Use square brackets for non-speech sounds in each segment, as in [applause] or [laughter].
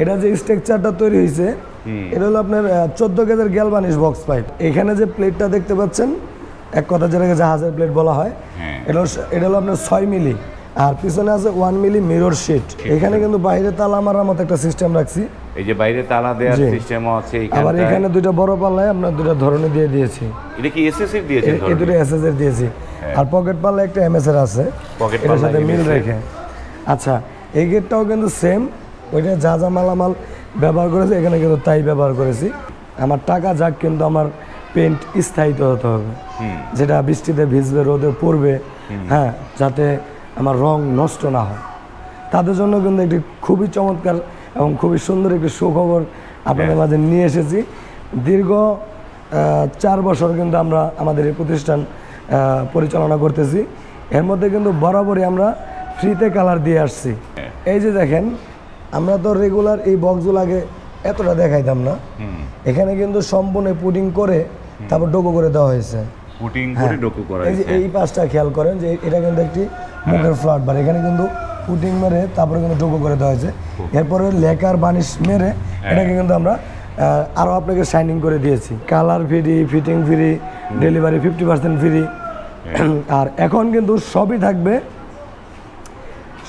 এটা যে স্ট্রাকচারটা তৈরি হয়েছে এটা হলো আপনার চোদ্দ গেজের গ্যালবানিশ বক্স পাইপ এখানে যে প্লেটটা দেখতে পাচ্ছেন এক কথা যেটাকে জাহাজের প্লেট বলা হয় হ্যাঁ। এটা হলো এটা হলো আপনার ছয় মিলি। আর পিছনে আছে ওয়ান মিলি মিরর শিট এখানে কিন্তু বাইরে তালা মারার মতো একটা সিস্টেম রাখছি। এই যে বাইরে তালা দেওয়ার। সিস্টেমও আছে আবার এখানে দুইটা বড় পাল্লায় আপনার দুইটা ধরনের দিয়ে দিয়েছি। এটা কি এসএসএর দিয়েছেন এই দুটো এসএস এর দিয়েছি। আর পকেট পাল্লা একটা এমএস এর আছে। এটার পাল্লা মিল রেখে। আচ্ছা এই গেটটাও কিন্তু সেম ওইটা যা যা মালামাল ব্যবহার করেছি এখানে কিন্তু তাই ব্যবহার করেছি। আমার টাকা যাক কিন্তু আমার পেন্ট স্থায়িত হতে হবে। যেটা বৃষ্টিতে ভিজবে রোদে পড়বে হ্যাঁ যাতে আমার রং নষ্ট না হয়। তাদের জন্য কিন্তু একটি খুবই চমৎকার এবং খুবই সুন্দর একটি সুখবর আপনাদের মাঝে নিয়ে এসেছি। দীর্ঘ চার বছর কিন্তু আমরা আমাদের এই প্রতিষ্ঠান পরিচালনা করতেছি। এর মধ্যে কিন্তু বরাবরই আমরা ফ্রিতে কালার দিয়ে আসছি। এই যে দেখেন আমরা তো রেগুলার এই বক্সগুলো আগে এতটা দেখাইতাম না। এখানে কিন্তু সম্পূর্ণ পুডিং করে তারপর ডোকো করে দেওয়া হয়েছে। পুটিং করে ডোকু করা হ্যাঁ। এই যে হয়েছে। এই পাশটা খেয়াল করেন যে এটা কিন্তু একটি মুখের ফ্লাট বার এখানে কিন্তু পুটিং মেরে তারপরে কিন্তু ডোকো করে দেওয়া হয়েছে। এরপরে লেকার বানিশ মেরে এটাকে কিন্তু আমরা আহ, আরও আপনাকে শাইনিং করে দিয়েছি। Colour free fitting free delivery fifty percent free আর এখন কিন্তু সবই থাকবে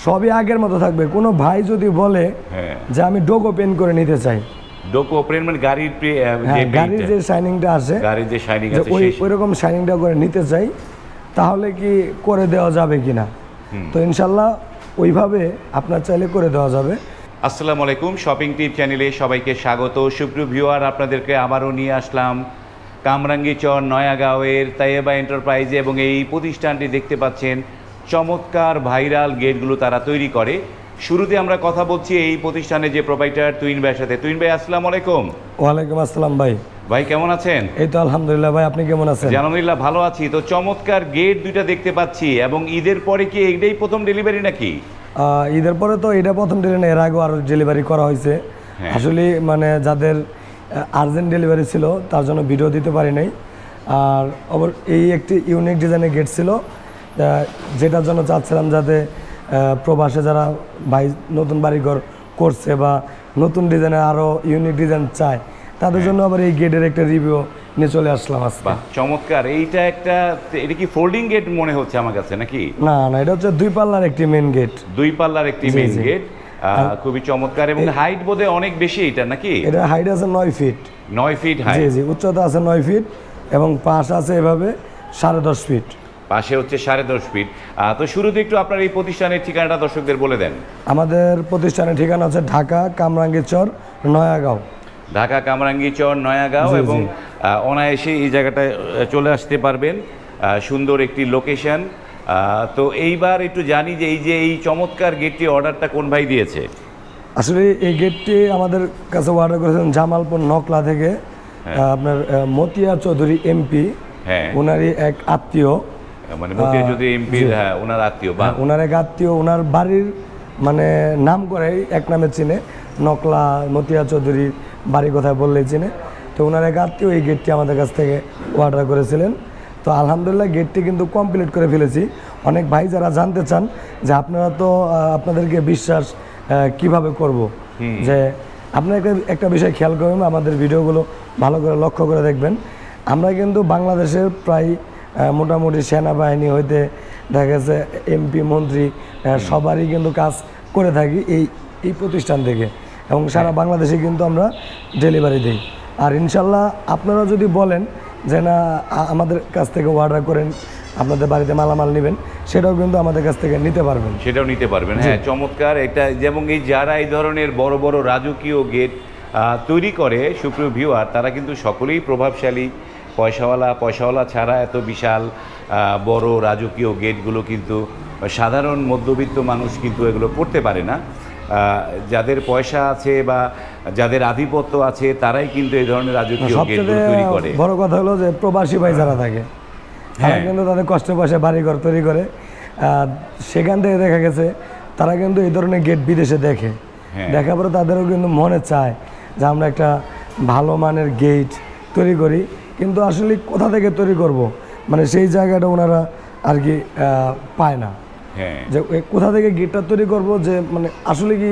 সবই আগের মতো থাকবে। কোনো ভাই যদি বলে হ্যাঁ। যে আমি ডোকো পেন করে নিতে চাই। ডোকু অপারেন মানে গাড়ির হ্যাঁ গাড়ির যে শাইনিংটা আসে গাড়ির যে শাইনিং আছে ওই সেই ওই রকম শাইনিংটা করে নিতে চাই তাহলে কি করে দেওয়া যাবে কি না তো ইনশাল্লাহ ওইভাবে আপনার চাইলে করে দেওয়া যাবে। আসসালামু আলাইকুম শপিং টিপ চ্যানেলে সবাইকে স্বাগত। সুপ্রিয় ভিউয়ার আপনাদেরকে আবারও নিয়ে আসলাম কামরাঙ্গীচর নয়াগাঁওয়ের তাইয়েবা এন্টারপ্রাইজে এবং এই প্রতিষ্ঠানটি দেখতে পাচ্ছেন চমৎকার ভাইরাল গেটগুলো তারা তৈরি করে। শুরুতে আমরা কথা বলছি এই প্রতিষ্ঠানে যে প্রোভাইডার তুইন ভাইয়ের সাথে। তুইন ভাই আসসালামু আলাইকুম। ওয়ালাইকুম আসসালাম ভাই। ভাই কেমন আছেন? এই তো আলহামদুলিল্লাহ ভাই আপনি কেমন আছেন? জানামিল্লাহ ভালো আছি। তো চমৎকার গেট দুইটা দেখতে পাচ্ছি এবং ঈদের পরে কি এইটাই প্রথম ডেলিভারি নাকি? ঈদের পরে তো এটা প্রথম ডেলিভারি এর আগেও আরও ডেলিভারি করা হয়েছে। হ্যাঁ। আসলে মানে যাদের আর্জেন্ট ডেলিভারি ছিল তার জন্য ভিডিও দিতে পারি নাই। আর এই একটি ইউনিক ডিজাইনের গেট ছিল। যেটার জন্য চাচ্ছিলাম যাতে প্রবাসে যারা ভাই নতুন বাড়িঘর করছে বা নতুন ডিজাইনের আরও ইউনিক ডিজাইন চায় তাদের জন্য আবার এই গেটের একটা রিভিউ নিয়ে চলে আসলাম আজকে। চমৎকার। এইটা একটা এটা কি ফোল্ডিং গেট মনে হচ্ছে আমার কাছে নাকি? না না এটা হচ্ছে দুই পাল্লার একটি মেন গেট দুই পাল্লার একটি জি। গেট খুবই চমৎকার এবং হাইট বোধে অনেক বেশি এটা নাকি? এটা হাইট আছে নয় ফিট নয় ফিট জি জি উচ্চতা আছে নয় ফিট এবং পাশ আছে এভাবে সাড়ে দশ ফিট পাশে হচ্ছে সাড়ে দশ ফিট তো শুরুতে একটু আপনার এই প্রতিষ্ঠানের ঠিকানাটা দর্শকদের বলে দেন। আমাদের প্রতিষ্ঠানের ঠিকানা হচ্ছে ঢাকা কামরাঙ্গীরচর নয়াগাঁও। ঢাকা কামরাঙ্গীচর নয়াগাঁও এবং অনায়াসে এই জায়গাটায় চলে আসতে পারবেন। সুন্দর একটি লোকেশন তো এইবার একটু জানি যে এই যে এই চমৎকার গেটটি অর্ডারটা কোন ভাই দিয়েছে? আসলে এই গেটটি আমাদের কাছে অর্ডার করেছেন জামালপুর নকলা থেকে আপনার মতিয়া চৌধুরী এমপি। হ্যাঁ। ওনারই এক আত্মীয়। মানে মতিয়া যদি এমপির হ্যাঁ ওনার আত্মীয় বা ওনার এক আত্মীয় ওনার বাড়ির মানে নাম করে এক নামে চিনে নকলা মতিয়া চৌধুরীর বাড়ি কোথায় বললেই চিনে। তো ওনার এক আত্মীয় এই গেটটি আমাদের কাছ থেকে অর্ডার করেছিলেন। তো আলহামদুলিল্লাহ গেটটি কিন্তু কমপ্লিট করে ফেলেছি। অনেক ভাই যারা জানতে চান যে আপনারা তো আপনাদেরকে বিশ্বাস কীভাবে করব? যে আপনাকে একটা বিষয় খেয়াল করবেন আমাদের ভিডিওগুলো ভালো করে লক্ষ্য করে দেখবেন। আমরা কিন্তু বাংলাদেশের প্রায় মোটামুটি সেনাবাহিনী হইতে দেখা গেছে এমপি মন্ত্রী সবারই কিন্তু কাজ করে থাকি এই এই প্রতিষ্ঠান থেকে। এবং সারা বাংলাদেশে কিন্তু আমরা ডেলিভারি দিই। আর ইনশাল্লাহ আপনারা যদি বলেন যে না আমাদের কাছ থেকে অর্ডার করেন আপনাদের বাড়িতে মালামাল নেবেন সেটাও কিন্তু আমাদের কাছ থেকে নিতে পারবেন। সেটাও নিতে পারবেন। হ্যাঁ চমৎকার। এটা যেমন এই যারা এই ধরনের বড় বড় রাজকীয় গেট তৈরি করে সুপ্রিয় ভিউয়ার তারা কিন্তু সকলেই প্রভাবশালী। পয়সাওয়ালা পয়সাওয়ালা ছাড়া এত বিশাল বড় রাজকীয় গেটগুলো কিন্তু সাধারণ মধ্যবিত্ত মানুষ কিন্তু এগুলো পড়তে পারে না। যাদের পয়সা আছে বা যাদের আধিপত্য আছে তারাই কিন্তু এই ধরনের রাজকীয় গেটগুলো তৈরি করে। বড় কথা হলো যে প্রবাসী ভাই যারা থাকে তারা হ্যাঁ। কিন্তু তাদের কষ্ট পয়সা বাড়িঘর তৈরি করে। সেখান থেকে দেখা গেছে তারা কিন্তু এই ধরনের গেট বিদেশে দেখে। হ্যাঁ। দেখার পরে তাদেরও কিন্তু মনে চায় যে আমরা একটা ভালো মানের গেট তৈরি করি। কিন্তু আসলে কোথা থেকে তৈরি করব? মানে সেই জায়গাটা ওনারা আর কি পায় না। হ্যাঁ। যে কোথা থেকে গেটটা তৈরি করব? যে মানে আসলে কি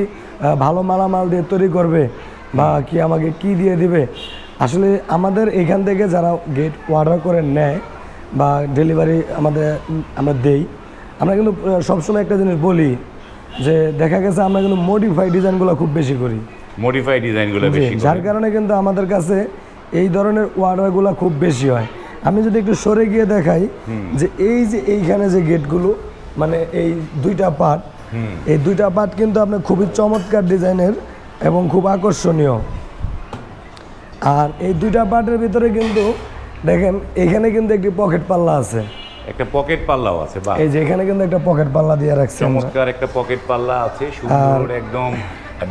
ভালো মালামাল দিয়ে তৈরি করবে? বা কি আমাকে কি দিয়ে দিবে? আসলে আমাদের এখান থেকে যারা গেট অর্ডার করে নেয় বা ডেলিভারি আমাদের আমরা দেই আমরা কিন্তু সবসময় একটা জিনিস বলি যে দেখা গেছে আমরা কিন্তু মডিফাই ডিজাইনগুলো খুব বেশি করি। মডিফাই ডিজাইনগুলো বেশি যার কারণে কিন্তু আমাদের কাছে এই ধরনের অর্ডারগুলো খুব বেশি হয়। আমি যদি একটু সরে গিয়ে দেখাই যে এই যে এইখানে যে গেটগুলো মানে এই দুইটা পার্ট এই দুইটা পার্ট কিন্তু আপনার খুবই চমৎকার ডিজাইনের এবং খুব আকর্ষণীয়। আর এই দুইটা পার্টের ভিতরে কিন্তু দেখেন এখানে কিন্তু একটি পকেট পাল্লা আছে। একটা পকেট পাল্লাও আছে এই যে এখানে কিন্তু একটা পকেট পাল্লা দিয়ে রাখছি। চমৎকার একটা পকেট পাল্লা আছে সুন্দর একদম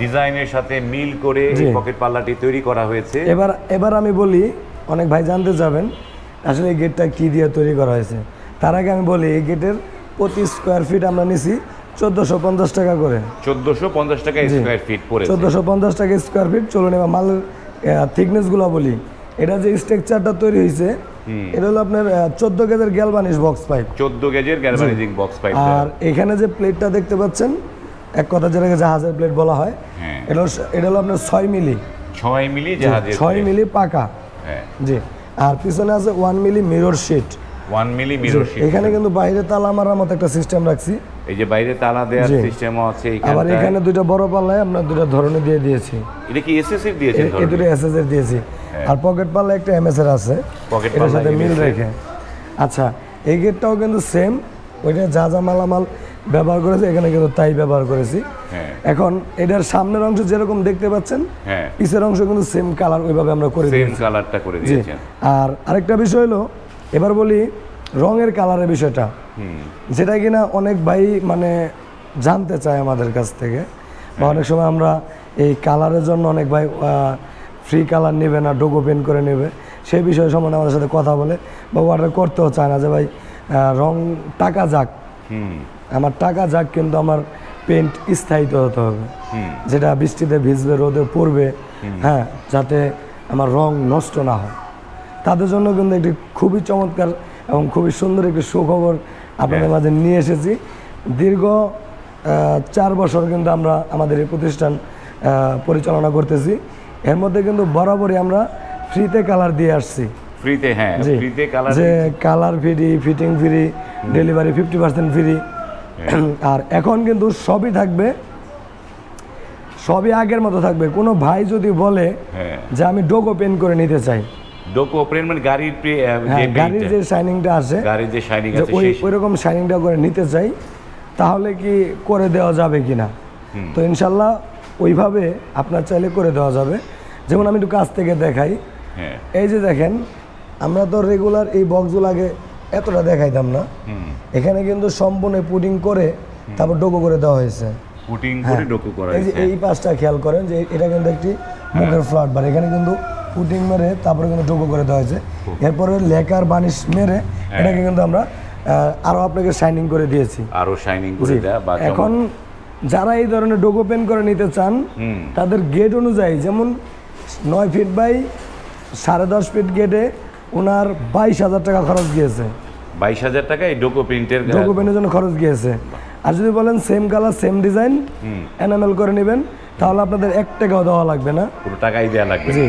ডিজাইনের সাথে মিল করে এই পকেট পাল্লাটি তৈরি করা হয়েছে। এবার এবার আমি বলি অনেক ভাই জানতে যাবেন আসলে এই গেটটা কি দিয়ে তৈরি করা হয়েছে। তার আগে আমি বলি এই গেটের প্রতি স্কোয়ার ফিট আমরা নিছি চোদ্দোশো পঞ্চাশ টাকা করে। চোদ্দশো পঞ্চাশ টাকা স্কোয়ার ফিট পড়েছে। চোদ্দোশো পঞ্চাশ টাকা স্কোয়ার ফিট চলুন এবার মালের থিকনেসগুলো বলি। এটা যে স্ট্রাকচারটা তৈরি হয়েছে এটা হলো আপনার চোদ্দ কেজের গ্যালবানিশ বক্স পাইপ চোদ্দ গেজের বক্স পাইপ আর এখানে যে প্লেটটা দেখতে পাচ্ছেন এক কথা যেটাকে জাহাজের প্লেট বলা হয় হ্যাঁ। এটা এটা হলো আপনার ছয় মিলি। ছয় মিলি জাহাজের ছয় মিলি পাকা। হ্যাঁ। জি আর পিছনে আছে one milli mirror sheet one milli mirror sheet এখানে কিন্তু বাইরে তালা মারার মতো একটা সিস্টেম রাখছি। এই যে বাইরে তালা দেওয়ার। সিস্টেমও আছে আবার এখানে দুইটা বড় পাল্লায় আমরা দুইটা ধরনের দিয়ে দিয়েছি। এটা কি এই দুটো এসএস এর দিয়েছি। আর পকেট পাল্লা একটা এমএস এর আছে। এটার পাল্লা সাথে মিল রেখে। আচ্ছা এই গেটটাও কিন্তু সেম ওইটা যা যা মালামাল ব্যবহার করেছে এখানে কিন্তু তাই ব্যবহার করেছি। হ্যাঁ। এখন এটার সামনের অংশ যেরকম দেখতে পাচ্ছেন হ্যাঁ। পিছের অংশ কিন্তু সেম কালার ওইভাবে আমরা করে সেম দিয়েছি। কালারটা করে জি। দিয়েছেন। আর আরেকটা বিষয় হলো এবার বলি রঙের কালারের বিষয়টা। যেটা কিনা অনেক ভাই মানে জানতে চায় আমাদের কাছ থেকে। বা অনেক সময় আমরা এই কালারের জন্য অনেক ভাই ফ্রি কালার নেবে না ডোগো পেন করে নেবে। সেই বিষয় সম্বন্ধে আমাদের সাথে কথা বলে বা অর্ডার করতেও চায় না যে ভাই রং টাকা যাক। আমার টাকা যাক কিন্তু আমার পেন্ট স্থায়িত হতে হবে। যেটা বৃষ্টিতে ভিজবে রোদে পড়বে হ্যাঁ যাতে আমার রং নষ্ট না হয়। তাদের জন্য কিন্তু একটি খুবই চমৎকার এবং খুবই সুন্দর একটি সুখবর আপনাদের মাঝে নিয়ে এসেছি। দীর্ঘ চার বছর কিন্তু আমরা আমাদের এই প্রতিষ্ঠান পরিচালনা করতেছি। এর মধ্যে কিন্তু বরাবরই আমরা ফ্রিতে কালার দিয়ে আসছি। ফ্রিতে হ্যাঁ ফ্রিতে কালার যে colour free fitting free delivery fifty percent free. [clears throat] আর এখন কিন্তু সবই থাকবে সবই আগের মতো থাকবে। কোনো ভাই যদি বলে হ্যাঁ। যে আমি ডোগো পেন করে নিতে চাই। ডোকো প্রিন্ট মানে গাড়ির হ্যাঁ গাড়ির যে শাইনিংটা আসে গাড়ির যে শাইনিং আছে ওই সেই ওই রকম শাইনিংটা করে নিতে চাই তাহলে কি করে দেওয়া যাবে কি না? তো ইনশাল্লাহ ওইভাবে আপনার চাইলে করে দেওয়া যাবে। যেমন আমি একটু কাছ থেকে দেখাই। হ্যাঁ। এই যে দেখেন আমরা তো রেগুলার এই বক্সগুলো আগে এতটা দেখাইতাম না। এখানে কিন্তু সম্পূর্ণ পুডিং করে তারপর ডোকো করে দেওয়া হয়েছে। পুটিং করে ডোকো করা হ্যাঁ। এই যে হয়েছে। এই পাশটা খেয়াল করেন যে এটা কিন্তু একটি মুখের ফ্লাট বার এখানে কিন্তু পুটিং মেরে তারপরে কিন্তু ডোকো করে দেওয়া হয়েছে। এরপরে লেকার বানিশ মেরে হ্যাঁ। এটাকে কিন্তু আমরা আহ, আরও আপনাকে শাইনিং করে দিয়েছি। আরও শাইনিং করে দেয়া বা এখন যারা এই ধরনের ডোকো পেন করে নিতে চান তাদের গেট অনুযায়ী যেমন নয় ফিট বাই সাড়ে দশ ফিট গেটে ওনার বাইশ হাজার টাকা খরচ গিয়েছে। বাইশ হাজার টাকা এই ডোকো প্রিন্টের ডোকো পেনের জন্য খরচ গিয়েছে। আর যদি বলেন same colour same design enamel করে নেবেন তাহলে আপনাদের এক টাকাও দেওয়া লাগবে না। পুরো টাকাই দেওয়া লাগবে। জি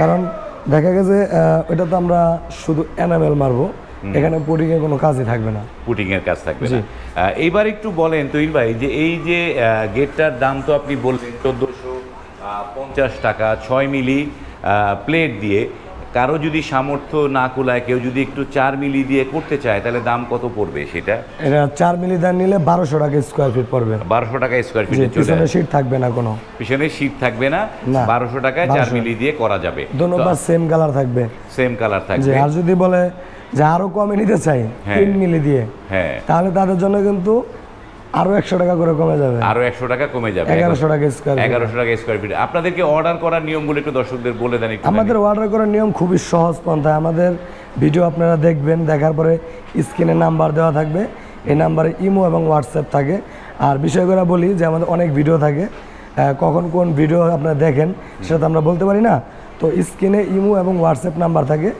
কারণ দেখা গেছে এটা তো আমরা শুধু এনামেল মারবো। এখানে পুডিংয়ের কোনো কাজই থাকবে না। পুটিং এর কাজ থাকবে না। এইবার একটু বলেন তৈর ভাই যে এই যে গেটটার দাম তো আপনি বললেন চোদ্দোশো পঞ্চাশ টাকা ছয় মিলি প্লেট দিয়ে। কারও যদি সামর্থ্য না কুলায় কেউ যদি একটু চার মিলি দিয়ে করতে চায় তাহলে দাম কত পড়বে সেটা? এটা চার মিলি দান নিলে বারোশো টাকা স্কোয়ার ফিট পড়বে। বারোশো টাকা স্কোয়ার ফিটে পিছনে। সিট থাকবে না কোনো। পিছনে শীত থাকবে না না। বারোশো টাকায় চার মিলি দিয়ে করা যাবে। ধন্যবাদ সেম কালার থাকবে। সেম কালার থাকবে। আর যদি বলে যে আরও কমে নিতে চাই হ্যাঁ। তিন মিলি দিয়ে হ্যাঁ। তাহলে তাদের জন্য কিন্তু আরও একশো টাকা করে কমে যাবে। আরও একশো টাকা কমে যাবে। এগারোশো টাকা স্কোয়ার এগারোশো টাকা স্কোয়ার ফিট আপনাদেরকে অর্ডার করার নিয়মগুলো একটু দর্শকদের বলে দেন আমাদের অর্ডার করার নিয়ম খুবই সহজ পন্থায়। আমাদের ভিডিও আপনারা দেখবেন দেখার পরে স্ক্রিনে নাম্বার দেওয়া থাকবে। এই নাম্বারে ইমো এবং হোয়াটসঅ্যাপ থাকে। আর বিষয় করে বলি যে আমাদের অনেক ভিডিও থাকে। কখন কোন ভিডিও আপনারা দেখেন সেটা তো আমরা বলতে পারি না। তো স্ক্রিনে ইমো এবং হোয়াটসঅ্যাপ নাম্বার থাকে।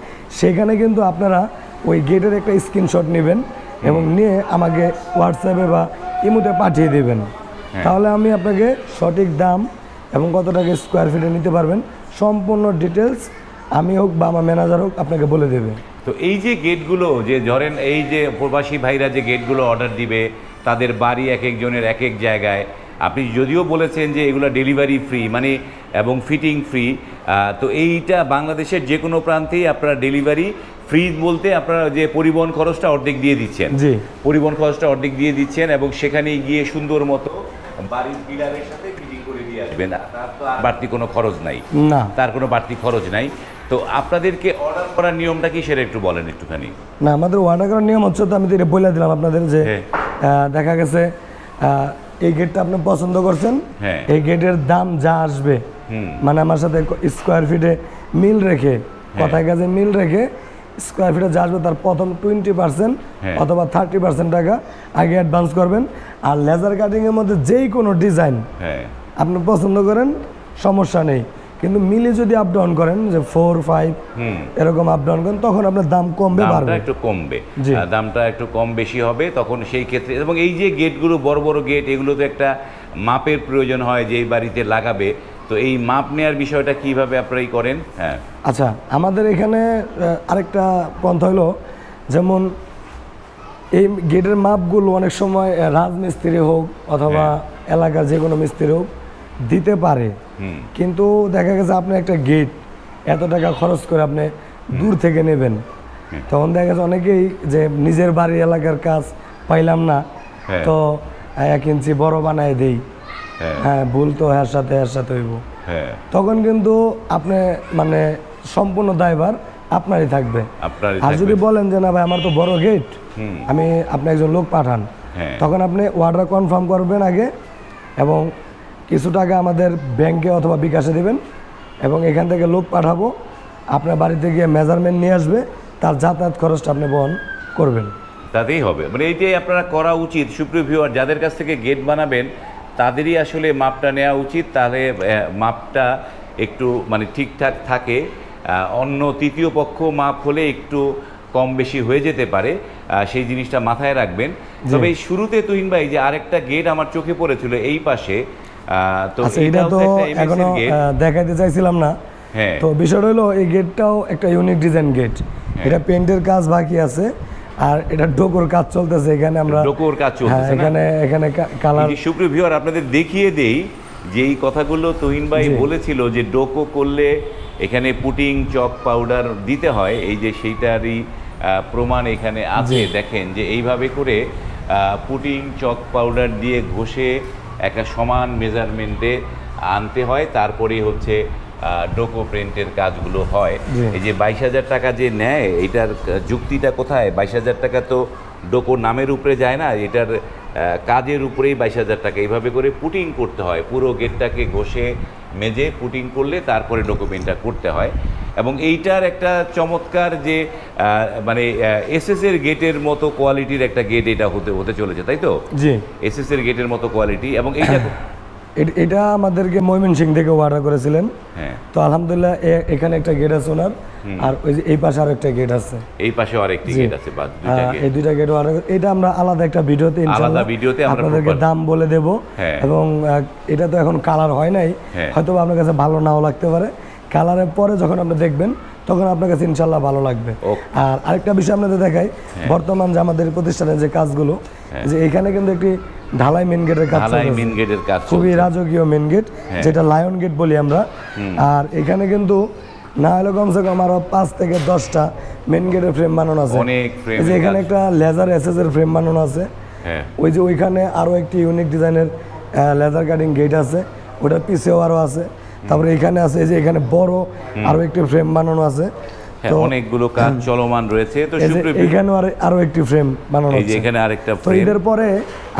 সেখানে কিন্তু আপনারা ওই গেটের একটা স্ক্রিনশট নেবেন এবং নিয়ে আমাকে হোয়াটসঅ্যাপে বা ইমোতে পাঠিয়ে দেবেন হ্যাঁ। তাহলে আমি আপনাকে সঠিক দাম এবং কত টাকা স্কোয়ার ফিটে নিতে পারবেন সম্পূর্ণ ডিটেলস আমি হোক বা আমার ম্যানেজার হোক আপনাকে বলে দেবে তো এই যে গেটগুলো যে ধরেন এই যে প্রবাসী ভাইরা যে গেটগুলো অর্ডার দিবে তাদের বাড়ি এক একজনের এক এক জায়গায় আপনি যদিও বলেছেন যে এগুলো ডেলিভারি ফ্রি মানে এবং ফিটিং ফ্রি তো এইটা বাংলাদেশের যে কোনো প্রান্তেই আপনারা ডেলিভারি ফ্রি বলতে আপনারা যে পরিবহন খরচটা অর্ধেক দিয়ে দিচ্ছেন। জি। পরিবহন খরচটা অর্ধেক দিয়ে দিচ্ছেন এবং সেখানে গিয়ে সুন্দর মতো বাড়ির পিলারের সাথে ফিটিং করে দিয়ে তার তো আর বাড়তি কোনো খরচ নাই। না। তার কোনো বাড়তি খরচ নাই। তো আপনাদেরকে অর্ডার করার নিয়মটা কি সেটা একটু বলেন একটুখানি। না আমাদের অর্ডার করার নিয়ম হচ্ছে তো আমি তো এটা বলে দিলাম আপনাদের যে হ্যাঁ। দেখা গেছে এই গেটটা আপনি পছন্দ করছেন হ্যাঁ। এই গেটের দাম যা আসবে মানে আমার সাথে স্কোয়ার ফিটে মিল রেখে হ্যাঁ। কথায় কাজে মিল রেখে স্কোয়ার ফিটে যা আসবে তার প্রথম টোয়েন্টি পার্সেন্ট হ্যাঁ। অথবা থার্টি পার্সেন্ট টাকা আগে অ্যাডভান্স করবেন আর লেজার কাটিংয়ের মধ্যে যেই কোনো ডিজাইন আপনি পছন্দ করেন সমস্যা নেই কিন্তু মিলে যদি আপ ডাউন করেন যে ফোর ফাইভ এরকম আপ ডাউন করেন তখন আপনার দাম কমবে দামটা বাড়বে। একটু কমবে। দামটা একটু কম বেশি হবে তখন সেই ক্ষেত্রে এবং এই যে গেটগুলো বড় বড় গেট এগুলো তো একটা মাপের প্রয়োজন হয় যে এই বাড়িতে লাগাবে। তো এই মাপ নেওয়ার বিষয়টা কীভাবে আপনারাই করেন? হ্যাঁ। আচ্ছা আমাদের এখানে আরেকটা পন্থা হলো যেমন এই গেটের মাপগুলো অনেক সময় রাজমিস্ত্রি হোক অথবা এলাকার যে কোনো মিস্ত্রি হোক দিতে পারে। কিন্তু দেখা গেছে আপনি একটা গেট এত টাকা খরচ করে আপনি দূর থেকে নেবেন। তখন দেখা গেছে অনেকেই যে নিজের বাড়ি এলাকার কাজ পাইলাম না হ্যাঁ। তো এক ইঞ্চি বড় বানায় দেই। হ্যাঁ। হ্যাঁ ভুল তো হ্যার সাথে হ্যার সাথে হইব। হ্যাঁ। তখন কিন্তু আপনি মানে সম্পূর্ণ দায়ভার আপনারই থাকবে। আর যদি বলেন যে না ভাই আমার তো বড় গেট আমি আপনি একজন লোক পাঠান। তখন আপনি অর্ডার কনফার্ম করবেন আগে এবং কিছু টাকা আমাদের ব্যাংকে অথবা বিকাশে দেবেন এবং এখান থেকে লোক পাঠাবো। আপনার বাড়িতে গিয়ে মেজারমেন্ট নিয়ে আসবে তার যাতায়াত খরচটা আপনি বহন করবেন। তাতেই হবে। মানে এইটাই আপনারা করা উচিত। সুপ্রিয় ভিউয়ার যাদের কাছ থেকে গেট বানাবেন তাদেরই আসলে মাপটা নেওয়া উচিত। তাহলে মাপটা একটু মানে ঠিকঠাক থাকে। অন্য তৃতীয় পক্ষ মাপ হলে একটু কম বেশি হয়ে যেতে পারে। সেই জিনিসটা মাথায় রাখবেন। তবে এই শুরুতে তুহিন ভাই যে আরেকটা গেট আমার চোখে পড়েছিল এই পাশে তো আচ্ছা এটা তো এখনও চাইছিলাম না। হ্যাঁ। তো বিষয়টা হলো এই গেটটাও একটা ইউনিক ডিজাইন গেট এটা পেন্টের কাজ বাকি আছে আর এটা ডোকোর কাজ চলতেছে এখানে আমরা ডোকোর কাজ হ্যাঁ চলতেছে এখানে এখানে কালার সুপ্রিয় ভিউয়ার আপনাদের দেখিয়ে দেই যে এই কথাগুলো তহিন ভাই বলেছিল যে ডোকো করলে এখানে পুটিং চক পাউডার দিতে হয়। এই যে সেইটারই প্রমাণ এখানে আছে। দেখেন যে এইভাবে করে আহ, পুটিং চক পাউডার দিয়ে ঘষে একটা সমান মেজারমেন্টে আনতে হয় তারপরে হচ্ছে ডোকো প্রিন্টের কাজগুলো হয়। এই যে বাইশ হাজার টাকা যে নেয় এটার যুক্তিটা কোথায়? বাইশ হাজার টাকা তো ডোকো নামের উপরে যায় না এটার কাজের উপরেই বাইশ হাজার টাকা। এইভাবে করে পুটিং করতে হয়। পুরো গেটটাকে ঘষে মেজে পুটিং করলে তারপরে ডকুমেন্টটা করতে হয়। এবং এইটার একটা চমৎকার যে আহ, মানে এসএস এর গেটের মতো কোয়ালিটির একটা গেট এটা হতে হতে চলেছে তাই তো? জি। এস এর গেটের মতো কোয়ালিটি এবং এইটা [clears throat] এটা আমাদেরকে ময়মনসিং থেকে অর্ডার করেছিলেন। হ্যাঁ। তো আলহামদুলিল্লাহ এখানে একটা গেট আছে ওনার। আর ওই যে এই পাশে আরও একটা গেট আছে। এই পাশে আরেকটি জি। গেট আছে বা দুইটা গেট এই দুইটা গেট অর্ডার এটা আমরা আলাদা একটা ভিডিওতে ইনশাআল্লাহ ভিডিওতে আমরা আপনাদেরকে দাম বলে দেব। হ্যাঁ। এবং এটা তো এখন কালার হয় নাই। হ্যাঁ। হয়তো আপনার কাছে ভালো নাও লাগতে পারে। কালারের পরে যখন আপনি দেখবেন তখন আপনার কাছে ইনশাল্লাহ ভালো লাগবে। আর আরেকটা বিষয় আপনাদের দেখাই। হ্যাঁ। বর্তমান যে আমাদের প্রতিষ্ঠানের যে কাজগুলো যে এখানে কিন্তু একটি ঢালাই মেন গেটের কাজ ঢালাই মেন গেটের কাজ খুবই রাজকীয় মেন গেট হ্যাঁ। যেটা লায়ন গেট বলি আমরা। আর এখানে কিন্তু না হলে কমসে কম আরও পাঁচ থেকে দশটা মেন গেটের ফ্রেম বানানো আছে। অনেক এই যে এখানে একটা লেজার এসএস এর ফ্রেম বানানো আছে। হ্যাঁ। ওই যে ওইখানে আরও একটি ইউনিক ডিজাইনের লেজার কাটিং গেট আছে। ওটার পিছেও আরও আছে। তারপরে এখানে আছে এই যে এখানে বড় আরও একটি ফ্রেম বানানো আছে। অনেকগুলো কাজ চলমান রয়েছে। তো এখানেও আর একটি ফ্রেম বানানো আছে এখানে আরেকটা frame। ঈদের পরে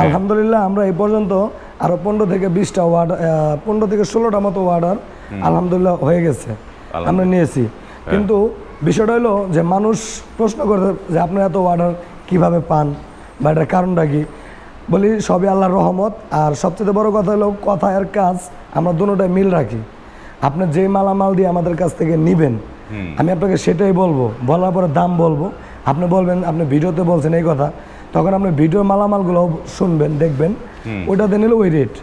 আলহামদুলিল্লাহ আমরা এই পর্যন্ত আরও পনেরো থেকে বিশটা ওয়ার্ড পনেরো থেকে ষোলোটা মতো অর্ডার আলহামদুলিল্লাহ হয়ে গেছে। আমরা নিয়েছি। কিন্তু বিষয়টা হলো যে মানুষ প্রশ্ন করে যে আপনি এত অর্ডার কীভাবে পান বা এটার কারণটা কি? বলি সবই আল্লাহর রহমত। আর সবচেয়ে বড় কথা হলো কথা আর কাজ আমরা দুটোটাই মিল রাখি। আপনি যেই মালামাল দিয়ে আমাদের কাছ থেকে নিবেন আমি আপনাকে সেটাই বলব বলার পরে দাম বলব। আপনি বলবেন আপনি ভিডিওতে বলছেন এই কথা তখন আপনি ভিডিও মালামালগুলো শুনবেন দেখবেন। ওটাতে নিলে ওই রেট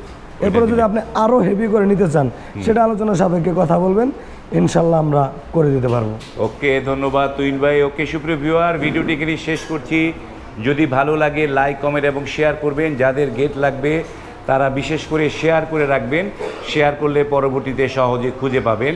এরপরে যদি আপনি আরও হেভি করে নিতে চান সেটা আলোচনা সাপেক্ষে কথা বলবেন ইনশাল্লাহ আমরা করে দিতে পারব। ওকে ধন্যবাদ তুইন ভাই। ওকে সুপ্রিয় ভিউয়ার ভিডিওটি এখানে শেষ করছি। যদি ভালো লাগে লাইক কমেন্ট এবং শেয়ার করবেন। যাদের গেট লাগবে তারা বিশেষ করে শেয়ার করে রাখবেন। শেয়ার করলে পরবর্তীতে সহজে খুঁজে পাবেন।